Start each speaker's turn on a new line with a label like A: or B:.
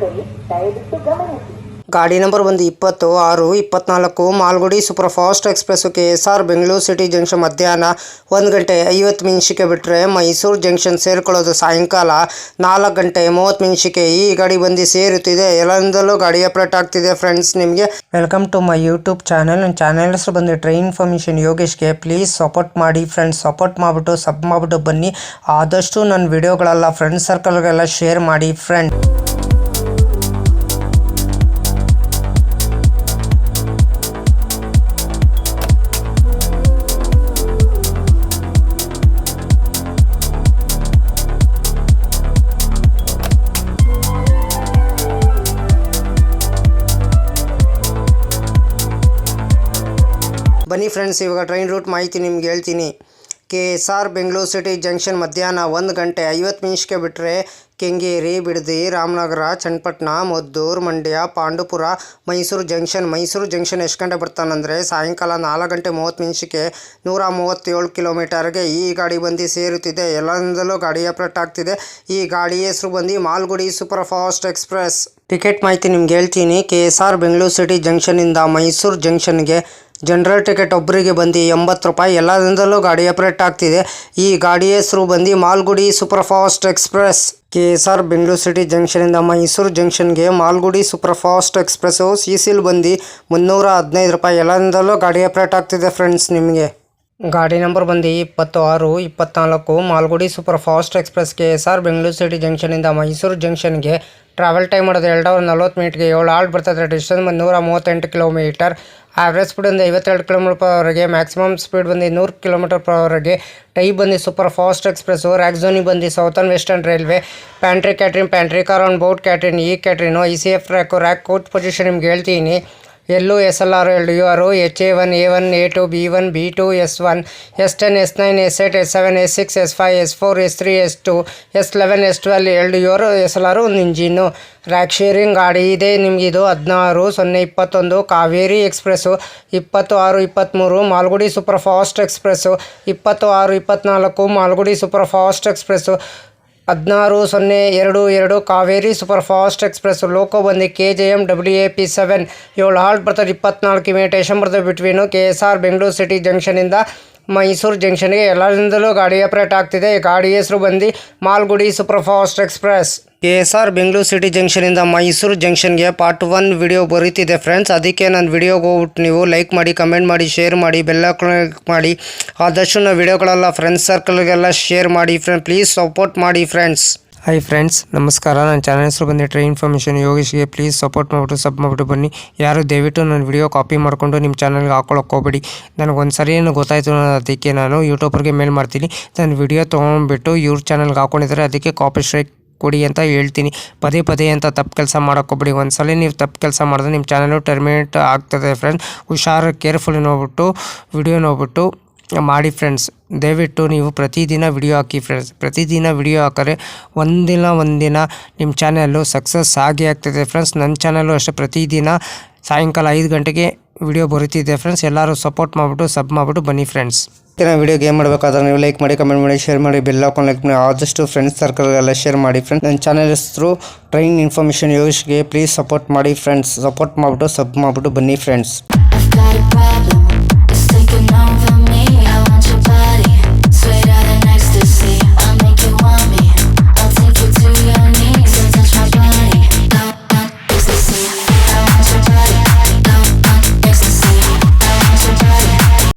A: ಗ್ರಾಹಕರೇ ದಯವಿಟ್ಟು ಗಮನಿಸಿ.
B: ಗಾಡಿ ನಂಬರ್ ಬಂದು ಇಪ್ಪತ್ತು ಆರು ಇಪ್ಪತ್ನಾಲ್ಕು Malgudi super fast express K S R Bengaluru city junction ಮಧ್ಯಾಹ್ನ ಒಂದು ಗಂಟೆ ಐವತ್ತು ನಿಮಿಷಕ್ಕೆ ಬಿಟ್ಟರೆ ಮೈಸೂರು ಜಂಕ್ಷನ್ ಸೇರಿಕೊಳ್ಳೋದು ಸಾಯಂಕಾಲ ನಾಲ್ಕು ಗಂಟೆ ಮೂವತ್ತು ನಿಮಿಷಕ್ಕೆ ಈ ಗಾಡಿ ಬಂದು ಸೇರುತ್ತಿದೆ. ಎಲ್ಲರಿಂದಲೂ ಗಾಡಿ ಅಪ್ರೇಟ್ ಆಗ್ತಿದೆ ಫ್ರೆಂಡ್ಸ್ ನಿಮಗೆ. Welcome to my YouTube channel. ನನ್ನ ಚಾನಲ್ ಹೆಸರು ಬಂದು ಟ್ರೈನ್ ಇನ್ಫಾರ್ಮೇಷನ್ ಯೋಗೇಶ್ಗೆ. ಪ್ಲೀಸ್ ಸಪೋರ್ಟ್ ಮಾಡಿ ಫ್ರೆಂಡ್ಸ್. ಸಪೋರ್ಟ್ ಮಾಡಿಬಿಟ್ಟು ಸಬ್ ಮಾಡಿಬಿಟ್ಟು ಬನ್ನಿ. ಆದಷ್ಟು ನನ್ನ ವಿಡಿಯೋಗಳೆಲ್ಲ ಫ್ರೆಂಡ್ಸ್ ಸರ್ಕಲ್ಗೆಲ್ಲ ಶೇರ್ ಮಾಡಿ ಫ್ರೆಂಡ್. ಬನ್ನಿ ಫ್ರೆಂಡ್ಸ್ ಇವಾಗ ಟ್ರೈನ್ ರೂಟ್ ಮಾಹಿತಿ ನಿಮ್ಗೆ ಹೇಳ್ತೀನಿ. K S R Bengaluru city junction ಮಧ್ಯಾಹ್ನ ಒಂದು ಗಂಟೆ ಐವತ್ತು ನಿಮಿಷಕ್ಕೆ ಬಿಟ್ಟರೆ ಕೆಂಗೇರಿ, ಬಿಡದಿ, ರಾಮನಗರ, ಚನ್ನಪಟ್ಟಣ, ಮದ್ದೂರು, ಮಂಡ್ಯ, ಪಾಂಡುಪುರ, ಮೈಸೂರು ಜಂಕ್ಷನ್ ಮೈಸೂರು ಜಂಕ್ಷನ್ ಎಷ್ಟು ಗಂಟೆ ಬರ್ತಾನಂದರೆ ಸಾಯಂಕಾಲ ನಾಲ್ಕು ಗಂಟೆ ಮೂವತ್ತು ನಿಮಿಷಕ್ಕೆ ನೂರ ಮೂವತ್ತೇಳು ಕಿಲೋಮೀಟರ್ಗೆ ಈ ಗಾಡಿ ಬಂದು ಸೇರುತ್ತಿದೆ. ಎಲ್ಲರಿಂದಲೂ ಗಾಡಿ ಅಪ್ರೇಟ್ ಆಗ್ತಿದೆ. ಈ ಗಾಡಿ ಹೆಸರು ಬಂದು Malgudi super fast express. Ticket ಮಾಹಿತಿ ನಿಮ್ಗೆ ಹೇಳ್ತೀನಿ. K S R Bengaluru city ಜಂಕ್ಷನಿಂದ Mysuru ಜಂಕ್ಷನ್ಗೆ ಜನರಲ್ ಟಿಕೆಟ್ ಒಬ್ಬರಿಗೆ ಬಂದು ಎಂಬತ್ತು ರೂಪಾಯಿ. ಎಲ್ಲದರಿಂದಲೂ ಗಾಡಿ ಆಪ್ರೇಟ್ ಆಗ್ತಿದೆ. ಈ ಗಾಡಿ ಹೆಸರು ಬಂದು Malgudi super fast express. K S R Bengaluru city ಜಂಕ್ಷನಿಂದ Mysuru ಜಂಕ್ಷನ್ಗೆ ಮಾಲ್ಗುಡಿ ಸೂಪರ್ ಫಾಸ್ಟ್ ಎಕ್ಸ್ಪ್ರೆಸ್ಸು, ಸಿ ಸಿಲ್ ಬಂದು ಮುನ್ನೂರ ಹದಿನೈದು ರೂಪಾಯಿ. ಎಲ್ಲದರಿಂದಲೂ ಗಾಡಿ ಆಪ್ರೇಟ್ ಆಗ್ತಿದೆ ಫ್ರೆಂಡ್ಸ್ ನಿಮಗೆ. ಗಾಡಿ ನಂಬರ್ ಬಂದು ಇಪ್ಪತ್ತು ಆರು ಇಪ್ಪತ್ನಾಲ್ಕು, Malgudi super fast express K S R Bengaluru city ಜಂಕ್ಷನಿಂದ Mysuru ಜಂಕ್ಷನ್ಗೆ ಟ್ರಾವೆಲ್ ಟೈಮ್ ಮಾಡೋದು ಎರಡು ಅವರ್ ನಲ್ವತ್ತು ಮಿನಿಟ್ಗೆ ಏಳು ಆಲ್ಟ್ ಬರ್ತದೆ. ಡಿಸ್ಟೆನ್ಸ್ ಬಂದು ನೂರ ಮೂವತ್ತೆಂಟು ಕಿಲೋಮೀಟರ್. ಆವ್ರೇಜ್ ಸ್ಪೀಡ್ ಒಂದು ಐವತ್ತೆರಡು ಕಿಲೋಮೀಟರ್ ಪರ್ ಅವರ್ಗೆ ಮ್ಯಾಕ್ಸಿಮಮ್ ಸ್ಪೀಡ್ ಬಂದು ನೂರು ಕಿಲೋಮೀಟರ್ ಪರ್ ಅವರ್ಗೆ ಟೈಪ್ ಬಂದು ಸೂಪರ್ ಫಾಸ್ಟ್ ಎಕ್ಸ್ಪ್ರೆಸ್ಸು ರ್ಯಾಕ್ಸೋನಿಗೆ ಬಂದು southern western railway pantry catering pantry car on board catering ಈ catering I C F rake rake coach position ನಿಮ್ಗೆ ಹೇಳ್ತೀನಿ. L S L R L U R H A one A one A two B one B two S one S ten S nine S eight S seven S six S five S four S three S two S eleven S twelve ಎರಡು U R S L R ಒಂದು engine. Rack sharing ಗಾಡಿ ಇದೆ ನಿಮಗಿದು ಹದಿನಾರು, ಸೊನ್ನೆ ಇಪ್ಪತ್ತೊಂದು, Kaveri express ಇಪ್ಪತ್ತು ಆರು ಇಪ್ಪತ್ತ್ಮೂರು ಮಾಲ್ಗುಡಿ ಸೂಪರ್ ಫಾಸ್ಟ್ ಎಕ್ಸ್ಪ್ರೆಸ್ಸು ಇಪ್ಪತ್ತು ಆರು ಇಪ್ಪತ್ತ್ನಾಲ್ಕು ಮಾಲ್ಗುಡಿ ಸೂಪರ್ ಫಾಸ್ಟ್ ಎಕ್ಸ್ಪ್ರೆಸ್ಸು ಹದಿನಾರು ಸೊನ್ನೆ ಎರಡು ಎರಡು Kaveri super fast express loco ಬಂದಿ K J M W A P seven ಏಳು ಹಾಲ್ಟ್ ಬರ್ತದೆ ಇಪ್ಪತ್ನಾಲ್ಕು ಕಿಲೋಮೀಟರ್ ಬರ್ತದೆ between K S R Bengaluru city ಜಂಕ್ಷನಿಂದ Mysuru ಜಂಕ್ಷನ್ಗೆ ಎಲ್ಲರಿಂದಲೂ ಗಾಡಿ ಆಪ್ರೇಟ್ ಆಗ್ತಿದೆ. ಗಾಡಿ ಹೆಸರು ಬಂದು Malgudi super fast express. K S R Bengaluru city ಜಂಕ್ಷನಿಂದ Mysuru ಜಂಕ್ಷನ್ಗೆ ಪಾರ್ಟ್ ಒನ್ ವಿಡಿಯೋ ಬರೀತಿದೆ ಫ್ರೆಂಡ್ಸ್. ಅದಕ್ಕೆ ನಾನು ವಿಡಿಯೋಗೆ ಹೋಗ್ಬಿಟ್ಟು ನೀವು ಲೈಕ್ ಮಾಡಿ, ಕಮೆಂಟ್ ಮಾಡಿ, ಶೇರ್ ಮಾಡಿ ಬೆಲ್ಲ ಕ್ಲಿಕ್ ಮಾಡಿ. ಆದಷ್ಟು ನಾವು ವಿಡಿಯೋಗಳೆಲ್ಲ ಫ್ರೆಂಡ್ಸ್ ಸರ್ಕಲ್ಗೆಲ್ಲ ಶೇರ್ ಮಾಡಿ ಫ್ರೆಂಡ್, ಪ್ಲೀಸ್ ಸಪೋರ್ಟ್ ಮಾಡಿ ಫ್ರೆಂಡ್ಸ್. ಹಾಯ್ ಫ್ರೆಂಡ್ಸ್ ನಮಸ್ಕಾರ. ನನ್ನ ಚಾನಲ್ ಹೆಸರು ಬಂದು ಟ್ರೈ ಇನ್ಫಾರ್ಮೇಷನ್ ಯೋಗೇಶ್ಗೆ ಪ್ಲೀಸ್ ಸಪೋರ್ಟ್ ಮಾಡಿಬಿಟ್ಟು ಸಬ್ ಮಾಡಿಬಿಟ್ಟು ಬನ್ನಿ. ಯಾರು ದಯವಿಟ್ಟು ನನ್ನ ವಿಡಿಯೋ ಕಾಪಿ ಮಾಡಿಕೊಂಡು ನಿಮ್ಮ ಚಾನಲ್ಗೆ ಹಾಕೊಳ್ಳೋಕೆ ಹೋಗ್ಬೇಡಿ. ಒಂದು ಸರಿ ಏನು ಗೊತ್ತಾಯಿತು ಅದಕ್ಕೆ ನಾನು ಯೂಟ್ಯೂಬರ್ಗೆ ಮೇಲ್ ಮಾಡ್ತೀನಿ. ನನ್ನ ವಿಡಿಯೋ ತೊಗೊಂಡ್ಬಿಟ್ಟು ಇವ್ರ ಚಾನಲ್ಗೆ ಹಾಕೊಂಡಿದ್ದಾರೆ. ಅದಕ್ಕೆ ಕಾಪಿ ಸ್ಟ್ರೈಕ್ ಕೊಡಿ ಅಂತ ಹೇಳ್ತೀನಿ. ಪದೇ ಪದೇ ಅಂತ ತಪ್ಪು ಕೆಲಸ ಮಾಡೋಕ್ಕೊಬಿಡಿ ಒಂದು ಸಲ ನೀವು ತಪ್ಪು ಕೆಲಸ ಮಾಡಿದ್ರೆ ನಿಮ್ಮ ಚಾನಲು ಟರ್ಮಿನೇಟ್ ಆಗ್ತದೆ ಫ್ರೆಂಡ್ಸ್ ಹುಷಾರು ಕೇರ್ಫುಲ್ ನೋಡ್ಬಿಟ್ಟು ವಿಡಿಯೋ ನೋಡ್ಬಿಟ್ಟು ಮಾಡಿ ಫ್ರೆಂಡ್ಸ್ ದಯವಿಟ್ಟು ನೀವು ಪ್ರತಿದಿನ ವಿಡಿಯೋ ಹಾಕಿ ಫ್ರೆಂಡ್ಸ್ ಪ್ರತಿದಿನ ವಿಡಿಯೋ ಹಾಕಿದ್ರೆ ಒಂದಿನ ಒಂದಿನ ನಿಮ್ಮ ಚಾನಲ್ಲು ಸಕ್ಸಸ್ ಆಗಿ ಆಗ್ತದೆ ಫ್ರೆಂಡ್ಸ್ ನನ್ನ ಚಾನಲ್ಲು ಅಷ್ಟೇ ಪ್ರತಿದಿನ ಸಾಯಂಕಾಲ ಐದು ಗಂಟೆಗೆ ವಿಡಿಯೋ ಬರುತ್ತಿದೆ ಫ್ರೆಂಡ್ಸ್ ಎಲ್ಲರೂ ಸಪೋರ್ಟ್ ಮಾಡಿಬಿಟ್ಟು ಸಬ್ ಮಾಡಿಬಿಟ್ಟು ಬನ್ನಿ ಫ್ರೆಂಡ್ಸ್ ಇನ್ನು ವಿಡಿಯೋಗೆ ಏನು ಮಾಡಬೇಕಾದ್ರೆ ನೀವು ಲೈಕ್ ಮಾಡಿ ಕಮೆಂಟ್ ಮಾಡಿ ಶೇರ್ ಮಾಡಿ ಬೆಲ್ ಹಾಕೊಂಡು ಲೈಕ್ ಮಾಡಿ, ಆದಷ್ಟು ಫ್ರೆಂಡ್ಸ್ ಸರ್ಕಲ್ಗೆಲ್ಲ ಶೇರ್ ಮಾಡಿ. ಫ್ರೆಂಡ್ಸ್ ನನ್ನ ಚಾನಲ್ ಹೆಸರು ಟ್ರೈನ್ ಇನ್ಫಾರ್ಮೇಷನ್ ಯೋಗೇಶ್ಗೆ ಪ್ಲೀಸ್ ಸಪೋರ್ಟ್ ಮಾಡಿ ಫ್ರೆಂಡ್ಸ್ ಸಪೋರ್ಟ್ ಮಾಡಿಬಿಟ್ಟು ಸಬ್ ಮಾಡಿಬಿಟ್ಟು ಬನ್ನಿ ಫ್ರೆಂಡ್ಸ್